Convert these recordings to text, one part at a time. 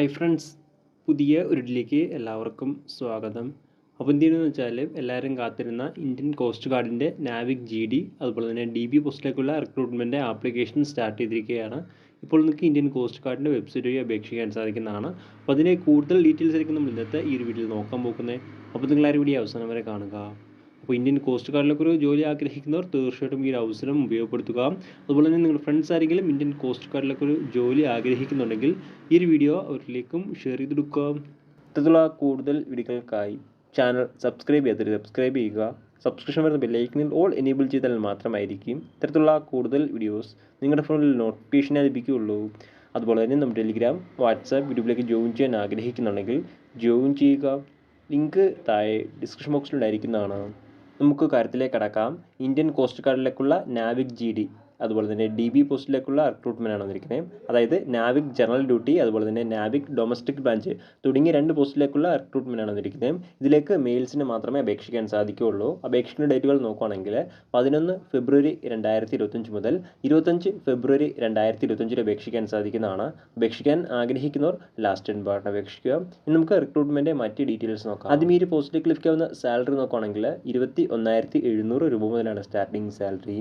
Hi friends പുതിയ ഉരുട്ടിലേക്ക് എല്ലാവർക്കും സ്വാഗതം. അപ്പോൾ എന്ത് ചെയ്യുന്നത് വെച്ചാൽ എല്ലാവരും കാത്തിരുന്ന ഇന്ത്യൻ കോസ്റ്റ് ഗാർഡിന്റെ നാവിക് ജി ഡി അതുപോലെ തന്നെ ഡി ബി പോസ്റ്റിലേക്കുള്ള റിക്രൂട്ട്മെന്റ് ആപ്ലിക്കേഷൻ സ്റ്റാർട്ട് ചെയ്തിരിക്കുകയാണ്. ഇപ്പോൾ നിങ്ങൾക്ക് ഇന്ത്യൻ കോസ്റ്റ് ഗാർഡിന്റെ വെബ്സൈറ്റ് വഴി അപേക്ഷിക്കാൻ സാധിക്കുന്നതാണ്. അപ്പോൾ അതിനെ കൂടുതൽ ഡീറ്റെയിൽസ് ആയിരിക്കും നമ്മൾ ഇന്നത്തെ ഈ ഒരു വീഡിയോയിൽ നോക്കാൻ പോകുന്നത്. അപ്പോൾ നിങ്ങളാരും വീഡിയോ അവസാനം വരെ കാണുക. അപ്പോൾ ഇന്ത്യൻ കോസ്റ്റ് ഗാർഡിലൊക്കെ ഒരു ജോലി ആഗ്രഹിക്കുന്നവർ തീർച്ചയായിട്ടും ഈ ഒരു അവസരം ഉപയോഗപ്പെടുത്തുക. അതുപോലെ തന്നെ നിങ്ങളുടെ ഫ്രണ്ട്സ് ആരെങ്കിലും ഇന്ത്യൻ കോസ്റ്റ് ഗാർഡിലൊക്കെ ഒരു ജോലി ആഗ്രഹിക്കുന്നുണ്ടെങ്കിൽ ഈ ഒരു വീഡിയോ അവരിലേക്കും ഷെയർ ചെയ്ത് കൊടുക്കുക ഇത്തരത്തിലുള്ള കൂടുതൽ വീഡിയോകൾക്കായി ചാനൽ സബ്സ്ക്രൈബ് ചെയ്തിട്ട് സബ്സ്ക്രൈബ് ചെയ്യുക. സബ്സ്ക്രിപ്ഷൻ വരുന്ന ബെല്ലൈക്കനിൽ ഓൾ എനേബിൾ ചെയ്താൽ മാത്രമായിരിക്കും ഇത്തരത്തിലുള്ള കൂടുതൽ വീഡിയോസ് നിങ്ങളുടെ ഫോണിൽ നോട്ടിഫിക്കേഷൻ ലഭിക്കുകയുള്ളൂ. അതുപോലെ തന്നെ നമ്മുടെ ടെലിഗ്രാം വാട്സാപ്പ് ഗ്രൂപ്പിലേക്ക് ജോയിൻ ചെയ്യാൻ ആഗ്രഹിക്കുന്നുണ്ടെങ്കിൽ ജോയിൻ ചെയ്യുക. ലിങ്ക് താഴെ ഡിസ്ക്രിപ്ഷൻ ബോക്സിലുണ്ടായിരിക്കുന്നതാണ് നമുക്ക് കാര്യത്തിലേക്ക് കടക്കാം. ഇന്ത്യൻ കോസ്റ്റ് ഗാർഡിലേക്കുള്ള നാവിക് ജി ഡി. അതുപോലെ തന്നെ ഡി ബി പോസ്റ്റിലേക്കുള്ള റിക്രൂട്ട്മെന്റ് ആണ് വന്നിരിക്കുന്നത് അതായത് നാവിക് ജനറൽ ഡ്യൂട്ടി അതുപോലെ തന്നെ നാവിക് ഡൊമസ്റ്റിക് ബ്രാഞ്ച് തുടങ്ങിയ രണ്ട് പോസ്റ്റിലേക്കുള്ള റിക്രൂട്ട്മെന്റ് ആണ് വന്നിരിക്കുന്നത് ഇതിലേക്ക് മെയിൽസിന് മാത്രമേ അപേക്ഷിക്കാൻ സാധിക്കുകയുള്ളൂ. അപേക്ഷിക്കുന്ന ഡേറ്റുകൾ നോക്കുകയാണെങ്കിൽ പതിനൊന്ന് ഫെബ്രുവരി രണ്ടായിരത്തി ഇരുപത്തഞ്ച് മുതൽ ഇരുപത്തഞ്ച് ഫെബ്രുവരി രണ്ടായിരത്തി ഇരുപത്തഞ്ചിൽ അപേക്ഷിക്കാൻ സാധിക്കുന്നതാണ്. അപേക്ഷിക്കാൻ ആഗ്രഹിക്കുന്നവർ ലാസ്റ്റ് ആൻഡ് പാർട്ട് അപേക്ഷിക്കുക. ഇനി നമുക്ക് റിക്രൂട്ട്മെന്റ് മറ്റ് ഡീറ്റെയിൽസ് നോക്കാം. ആദ്യം ഈ ഒരു പോസ്റ്റിലേക്ക് ലഭിക്കാവുന്ന സാലറി നോക്കുകയാണെങ്കിൽ ഇരുപത്തി ഒന്നായിരത്തി എഴുന്നൂറ് രൂപ മുതലാണ് സ്റ്റാർട്ടിംഗ് സാലറി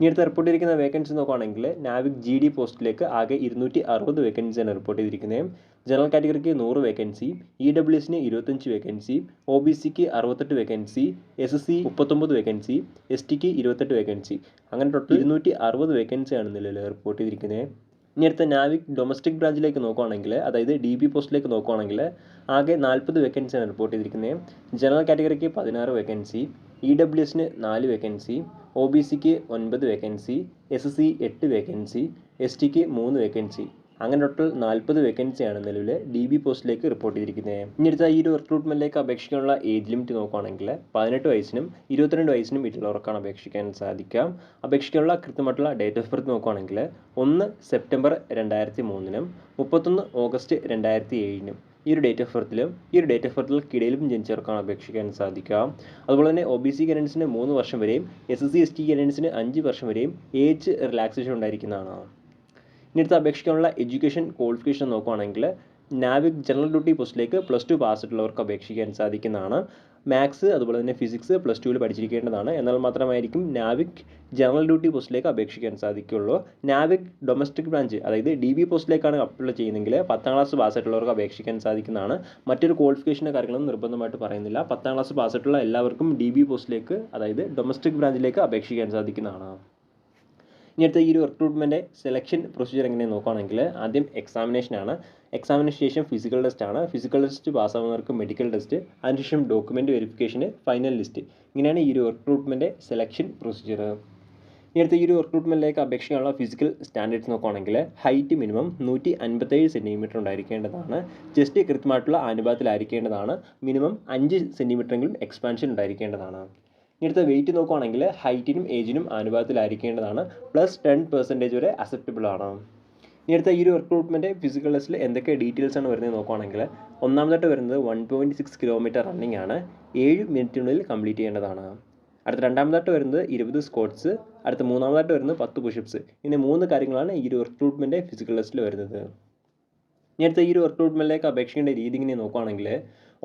ഇനി അടുത്ത് റിപ്പോർട്ട് ചെയ്തിരിക്കുന്ന വേക്കൻസി നോക്കുകയാണെങ്കിൽ നാവിക് ജി ഡി പോസ്റ്റിലേക്ക് ആകെ ഇരുന്നൂറ്റി അറുപത് വേക്കൻസിയാണ് റിപ്പോർട്ട് ചെയ്തിരിക്കുന്നത്. ജനറൽ കാറ്റഗറിക്ക് നൂറ് വേക്കൻസി ഇ ഡബ്ല്യു എസിന് ഇരുപത്തഞ്ച് വേക്കൻസി ഒ ബി സിക്ക് അറുപത്തെട്ട് വേക്കൻസി എസ് എസ് സി മുപ്പത്തൊമ്പത് വേക്കൻസി എസ് ടിക്ക് ഇരുപത്തെട്ട് വേക്കൻസി അങ്ങനെ ടോട്ടൽ ഇരുന്നൂറ്റി അറുപത് വേക്കൻസിയാണ് നിലവിൽ റിപ്പോർട്ട് ചെയ്തിരിക്കുന്നത്. ഇനി അടുത്ത നാവിക് ഡൊമസ്റ്റിക് ബ്രാഞ്ചിലേക്ക് നോക്കുകയാണെങ്കിൽ അതായത് ഡി ബി പോസ്റ്റിലേക്ക് നോക്കുകയാണെങ്കിൽ ആകെ നാൽപ്പത് വേക്കൻസിയാണ് റിപ്പോർട്ട് ചെയ്തിരിക്കുന്നത്. ജനറൽ കാറ്റഗറിക്ക് പതിനാറ് വേക്കൻസി ഇ ഡബ്ല്യു എസിന് നാല് വേക്കൻസി ഒ ബി സിക്ക് ഒൻപത് വേക്കൻസി എസ് എസ് സി എട്ട് വേക്കൻസി എസ് ടിക്ക് മൂന്ന് വേക്കൻസി അങ്ങനെ ടോട്ടൽ നാൽപ്പത് വേക്കൻസിയാണ് നിലവിൽ ഡി ബി പോസ്റ്റിലേക്ക് റിപ്പോർട്ട് ചെയ്തിരിക്കുന്നത് ഇനി അടുത്ത ഈ ഒരു റിക്രൂട്ട്മെന്റിലേക്ക് അപേക്ഷിക്കാനുള്ള ഏജ് ലിമിറ്റ് നോക്കുകയാണെങ്കിൽ പതിനെട്ട് വയസ്സിനും ഇരുപത്തിരണ്ട് വയസ്സിനും വീട്ടിലുള്ളവർക്കാണ് അപേക്ഷിക്കാൻ സാധിക്കാം അപേക്ഷിക്കാനുള്ള കൃത്യമായിട്ടുള്ള ഡേറ്റ് ഓഫ് ബർത്ത് നോക്കുകയാണെങ്കിൽ ഒന്ന് സെപ്റ്റംബർ രണ്ടായിരത്തി മൂന്നിനും മുപ്പത്തൊന്ന് ഓഗസ്റ്റ് രണ്ടായിരത്തി ഏഴിനും ഈ ഒരു ഡേറ്റ് ഓഫ് ബർത്തിലും ഈ ഒരു ഡേറ്റ് ഓഫ് ബർത്തിൽക്കിടയിലും ജനിച്ചവർക്കാണ് അപേക്ഷിക്കാൻ സാധിക്കുക. അതുപോലെ തന്നെ ഒ ബി സി കാൻഡിഡേറ്റ്സിന് മൂന്ന് വർഷം വരെയും S S C S T കാൻഡിഡേറ്റ്സിന് അഞ്ച് വർഷം വരെയും ഏജ് റിലാക്സേഷൻ ഉണ്ടായിരിക്കുന്നതാണ്. ഇനി അടുത്ത് അപേക്ഷിക്കാനുള്ള എഡ്യൂക്കേഷൻ ക്വാളിഫിക്കേഷൻ നോക്കുകയാണെങ്കിൽ നാവിക് ജനറൽ ഡ്യൂട്ടി പോസ്റ്റിലേക്ക് പ്ലസ് ടു പാസ് ആയിട്ടുള്ളവർക്ക് അപേക്ഷിക്കാൻ സാധിക്കുന്നതാണ്. മാത്സ് അതുപോലെ തന്നെ ഫിസിക്സ് പ്ലസ് ടുവിൽ പഠിച്ചിരിക്കേണ്ടതാണ്. എന്നാൽ മാത്രമായിരിക്കും നാവിക് ജനറൽ ഡ്യൂട്ടി പോസ്റ്റിലേക്ക് അപേക്ഷിക്കാൻ സാധിക്കുകയുള്ളൂ നാവിക് ഡൊമസ്റ്റിക് ബ്രാഞ്ച് അതായത് ഡി ബി പോസ്റ്റിലേക്കാണ് അപ്ലൈ ചെയ്യുന്നതെങ്കിൽ പത്താം ക്ലാസ് പാസ് പാസ്സായിട്ടുള്ളവർക്ക് അപേക്ഷിക്കാൻ സാധിക്കുന്നതാണ്. മറ്റൊരു ക്വാളിഫിക്കേഷന്റെ കാര്യങ്ങളും നിർബന്ധമായിട്ട് പറയുന്നില്ല. പത്താം ക്ലാസ് പാസ് പാസ്സായിട്ടുള്ള എല്ലാവർക്കും ഡി ബി പോസ്റ്റിലേക്ക് അതായത് ഡൊമസ്റ്റിക് ബ്രാഞ്ചിലേക്ക് അപേക്ഷിക്കാൻ സാധിക്കുന്നതാണ്. ഇനി അടുത്ത ഈ ഒരു റിക്രൂട്ട്മെന്റ് സെലക്ഷൻ പ്രൊസീജിയർ എങ്ങനെ നോക്കുകയാണെങ്കിൽ ആദ്യം എക്സാമിനേഷനാണ് എക്സാമിനേഷൻ ശേഷം ഫിസിക്കൽ ടെസ്റ്റ് ആണ്. ഫിസിക്കൽ ടെസ്റ്റ് പാസ്സാവുന്നവർക്ക് മെഡിക്കൽ ടെസ്റ്റ് അതിനുശേഷം ഡോക്യുമെന്റ് വെരിഫിക്കേഷന് ഫൈനൽ ലിസ്റ്റ് ഇങ്ങനെയാണ് ഈ ഒരു റിക്രൂട്ട്മെന്റ് സെലക്ഷൻ പ്രൊസീജിയർ ഇനി അടുത്ത ഈ ഒരു റിക്രൂട്ട്മെന്റിലേക്ക് അപേക്ഷിക്കാനുള്ള ഫിസിക്കൽ സ്റ്റാൻഡേർഡ്സ് നോക്കുകയാണെങ്കിൽ ഹൈറ്റ് മിനിമം നൂറ്റി അൻപത്തേഴ് സെന്റിമീറ്റർ ഉണ്ടായിരിക്കേണ്ടതാണ്. ചെസ്റ്റ് കൃത്യമായിട്ടുള്ള അനുപാതത്തിലായിരിക്കേണ്ടതാണ് മിനിമം അഞ്ച് സെന്റിമീറ്ററെങ്കിലും എക്സ്പാൻഷൻ ഉണ്ടായിരിക്കേണ്ടതാണ്. ഇനി വെയിറ്റ് നോക്കുകയാണെങ്കിൽ ഹൈറ്റിനും ഏജിനും അനുപാതത്തിലായിരിക്കേണ്ടതാണ് പ്ലസ് ടെൻ പെർസെന്റേജ് വരെ അക്സെപ്റ്റബിൾ ആണ്. ഇനി അടുത്ത ഈ ഒരു റിക്രൂട്ട്മെന്റ് ഫിസിക്കൽ ടെസ്റ്റിൽ എന്തൊക്കെ ഡീറ്റെയിൽസ് ആണ് വരുന്നത് നോക്കുകയാണെങ്കിൽ ഒന്നാമതായിട്ട് വരുന്നത് one point six kilometre running ആണ്. ഏഴ് മിനിറ്റിനുള്ളിൽ കംപ്ലീറ്റ് ചെയ്യേണ്ടതാണ്. അടുത്ത രണ്ടാമതായിട്ട് വരുന്നത് ഇരുപത് സ്കോട്ട്സ് അടുത്ത മൂന്നാമതായിട്ട് വരുന്നത് പത്ത് പുഷപ്സ് ഇനി മൂന്ന് കാര്യങ്ങളാണ് ഈ ഒരു റിക്രൂട്ട്മെന്റ് ഫിസിക്കൽ ടെസ്റ്റിൽ വരുന്നത്. ഇനി അടുത്ത ഈ ഒരു റിക്രൂട്ട്മെന്റിലേക്ക് അപേക്ഷിക്കേണ്ട രീതി ഇങ്ങനെ നോക്കുകയാണെങ്കിൽ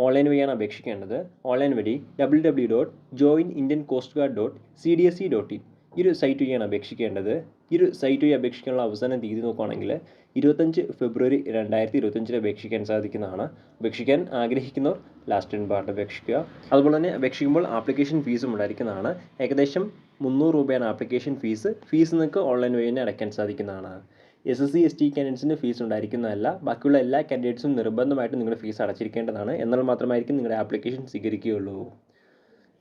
ഓൺലൈൻ വഴിയാണ് അപേക്ഷിക്കേണ്ടത്. ഓൺലൈൻ വഴി W W dot join Indian coast guard dot C D S E dot in ഈ ഒരു സൈറ്റ് വഴിയാണ് അപേക്ഷിക്കേണ്ടത്. ഈ ഒരു സൈറ്റ് വഴി അപേക്ഷിക്കാനുള്ള അവസാന തീയതി നോക്കുകയാണെങ്കിൽ ഇരുപത്തഞ്ച് ഫെബ്രുവരി രണ്ടായിരത്തി ഇരുപത്തഞ്ചിൽ അപേക്ഷിക്കാൻ സാധിക്കുന്നതാണ്. അപേക്ഷിക്കാൻ ആഗ്രഹിക്കുന്നവർ ലാസ്റ്റ് ആൻഡ് പാർട്ട് അപേക്ഷിക്കുക. അതുപോലെ തന്നെ അപേക്ഷിക്കുമ്പോൾ ആപ്ലിക്കേഷൻ ഫീസും ഉണ്ടായിരിക്കുന്നതാണ്. ഏകദേശം മുന്നൂറ് രൂപയാണ് ആപ്ലിക്കേഷൻ ഫീസ് ഫീസ് നിങ്ങൾക്ക് ഓൺലൈൻ വഴി തന്നെ അടയ്ക്കാൻ സാധിക്കുന്നതാണ്. S S C S T കാൻഡിഡേറ്റ്സിന് fees ഉണ്ടായിരിക്കുന്നതല്ല. ബാക്കിയുള്ള എല്ലാ കാൻഡിഡേറ്റ്സും നിർബന്ധമായിട്ടും നിങ്ങളുടെ ഫീസ് അടച്ചിരിക്കേണ്ടതാണ്. എന്നാൽ മാത്രമായിരിക്കും നിങ്ങളുടെ ആപ്ലിക്കേഷൻ സ്വീകരിക്കുകയുള്ളൂ.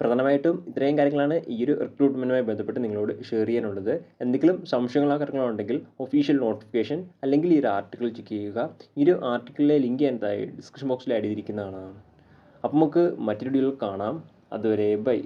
പ്രധാനമായിട്ടും ഇത്രയും കാര്യങ്ങളാണ് ഈ ഒരു റിക്രൂട്ട്മെന്റുമായി ബന്ധപ്പെട്ട് നിങ്ങളോട് ഷെയർ ചെയ്യാനുള്ളത്. എന്തെങ്കിലും സംശയങ്ങളോ കാര്യങ്ങളോ ഉണ്ടെങ്കിൽ ഒഫീഷ്യൽ നോട്ടിഫിക്കേഷൻ അല്ലെങ്കിൽ ഈ ഒരു ആർട്ടിക്കിൾ ചെക്ക് ചെയ്യുക. ഈ ഒരു ആർട്ടിക്കിളിലെ ലിങ്ക് ഞാൻ ഡിസ്ക്രിപ്ഷൻ ബോക്സിൽ ആഡ് ചെയ്തിരിക്കുന്നതാണ് അപ്പോൾ നമുക്ക് മറ്റൊരു വീഡിയോയിൽ കാണാം. അതുവരെ ബൈ